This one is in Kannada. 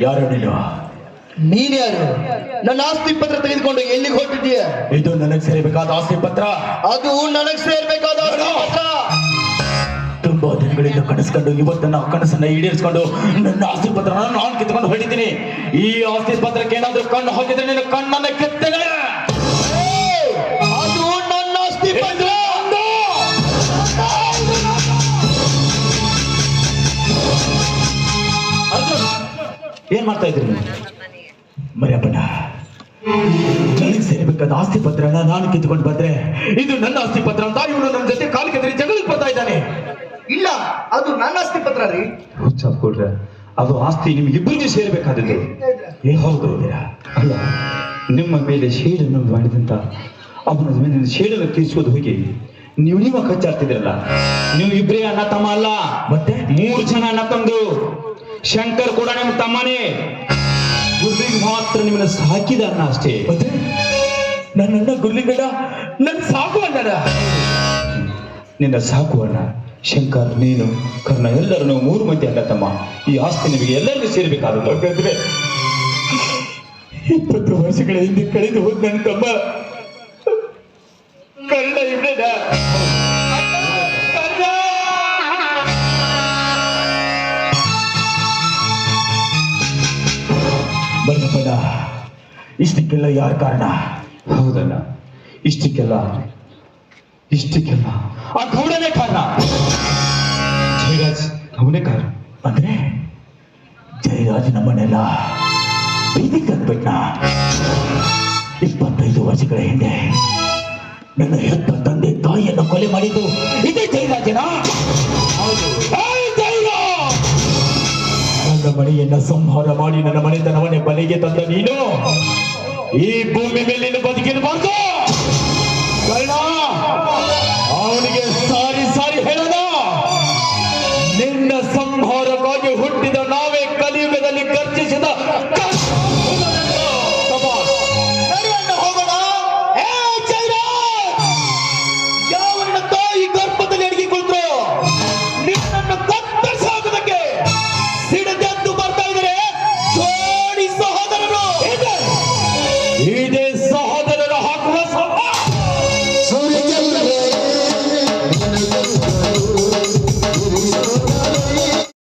ಯಾರು ನೀನು? ನೀನ್ಯಾರು ನನ್ನ ಆಸ್ತಿ ಪತ್ರ ತೆಗೆದುಕೊಂಡು ಎಲ್ಲಿಗೆ ಹೊರಟಿದ್ದೀಯ ಇದು ನನಗೆ ಸೇರಬೇಕಾದ ಆಸ್ತಿ ಪತ್ರ. ಅದು ನನಗೆ ಸೇರ್ಬೇಕಾದ ಪತ್ರ. ತುಂಬಾ ದಿನಗಳಿಂದ ಕನಸ್ಕೊಂಡು ಇವತ್ತನ್ನ ಕನಸನ್ನ ಈಡೇರಿಸ್ಕೊಂಡು ನನ್ನ ಆಸ್ತಿ ಪತ್ರ ನಾನು ಕಿತ್ಕೊಂಡು ಹೊಡಿತೀನಿ. ಈ ಆಸ್ತಿ ಪತ್ರಕ್ಕೆ ಏನಾದ್ರೂ ಕಣ್ಣು ಹೋಗಿದ್ರೆ ನಿನ್ನ ಕಣ್ಣನ್ನ ಕೆತ್ತನೆ ಏನ್ ಮಾಡ್ತಾ ಇದ್ರಿ ಮರಿಯಪ್ಪನ ನನಗೆ ಸೇರಬೇಕಾದ ಆಸ್ತಿ ಪತ್ರನ ನಾನು ಕಿತ್ಕೊಂಡು ಬಂದ್ರೆ ಇದು ನನ್ನ ಆಸ್ತಿ ಪತ್ರ ಅಂತ ಇವನು ನನ್ನ ಜೊತೆ ಕಾಲು ಕೆದರಿ ಜಗಳಕ್ಕೆ ಬರ್ತಾ ಇದ್ದಾನೆ. ಇಲ್ಲ ಅದು ನನ್ನ ಆಸ್ತಿ ಪತ್ರ ರೀ. ಹುಚ್ಚ ಕೊಡ್ರ. ಅದು ಆಸ್ತಿ ನಿಮ್ಗಿಬ್ಬರಿಗೂ ಸೇರ್ಬೇಕಾದದ್ದು. ಏ ಹೌದು ಅಲ್ಲ ನಿಮ್ಮ ಮೇಲೆ ಶೇಡನ್ನು ಮಾಡಿದಂತ ಅವನ ಮೇಲೆ ಶೇಡನ್ನು ತೀರಿಸೋದು ಹೋಗಿ? ನೀವು ನೀವ ಕಚ್ಚಾಡ್ತಿದ್ರಲ್ಲ ನೀವು ಇಬ್ಬರೇ ಅಣ್ಣ ತಮ್ಮ ಅಲ್ಲ. ಮತ್ತೆ? ಮೂರು ಜನ ಅಣ್ಣ ತಂದು ಶಂಕರ್ ಕೂಡ ನಿಮ್ಮ ತಮ್ಮನೇ. ಗುರುವಿಗೆ ಮಾತ್ರ ನಿಮ್ಮನ್ನ ಸಾಕಿದ ಅಣ್ಣ ಅಷ್ಟೇ. ಮತ್ತೆ? ನನ್ನನ್ನ ಗುರ್ಲಿಂಗಡ ನನ್ ಸಾಕು ಅಣ್ಣ ನಿನ್ನ ಸಾಕು ಅಣ್ಣ. ಶಂಕರ್ ನೀನು ಕರ್ಣ ಎಲ್ಲರನ್ನು ಮೂರು ಮಂದಿ ಅಣ್ಣ ತಮ್ಮ. ಈ ಆಸ್ತಿ ನಿಮಗೆ ಎಲ್ಲರಿಗೂ ಸೇರ್ಬೇಕಾದದ್ದು. ಹಾಗಾದ್ರೆ ಇಪ್ಪತ್ತು ವರ್ಷಗಳ ಹಿಂದೆ ಕಳೆದು ಹೋದ ನನ್ನ ತಮ್ಮ. ಕರ್ಣ ಇವ್ನೇನ? ಬನ್ನಪ್ಪನ ಇಷ್ಟಕ್ಕೆಲ್ಲ ಯಾರ ಕಾರಣ? ಹೌದಣ್ಣ ಇಷ್ಟಕ್ಕೆಲ್ಲ ಇಷ್ಟಕ್ಕೆಲ್ಲ ಆ ಗೌಡನೇ ಕಾರಣ. ಜಯರಾಜ್ ಅವನೇ ಕಾರಣ. ಅಂದ್ರೆ ಜಯರಾಜ್ ನಮ್ಮನ್ನೆಲ್ಲ ಬೀದಿಗೆ ತಂದ್ಬಿಟ್ಟ ಇಪ್ಪತ್ತೈದು ವರ್ಷಗಳ ಹಿಂದೆ ನನ್ನ ಹೆತ್ತ ತಂದೆ ತಾಯಿಯನ್ನು ಕೊಲೆ ಮಾಡಿದ್ದು ಇದೇ ಜಯರಾಜನ? ಜಯರಾಜ್! ನನ್ನ ಮನೆಯನ್ನ ಸಂಹಾರ ಮಾಡಿ ನನ್ನ ಮನೆತನವನ್ನೇ ಬಲೆಗೆ ತಂದ ನೀನು. ಈ ಭೂಮಿ ಮೇಲೆ ನೀನು ಬದುಕಿರಬಾರ್ದು ಕರ್ಣ, ಅವನಿಗೆ ಸಾರಿ ಸಾರಿ ಹೇಳೋಣ. ನಿನ್ನ ಸಂಹಾರವಾಗಿ ಹುಟ್ಟಿದ ನಾವೇ ಕಲಿಯುಗದಲ್ಲಿ ಖರ್ಚಿಸಿದ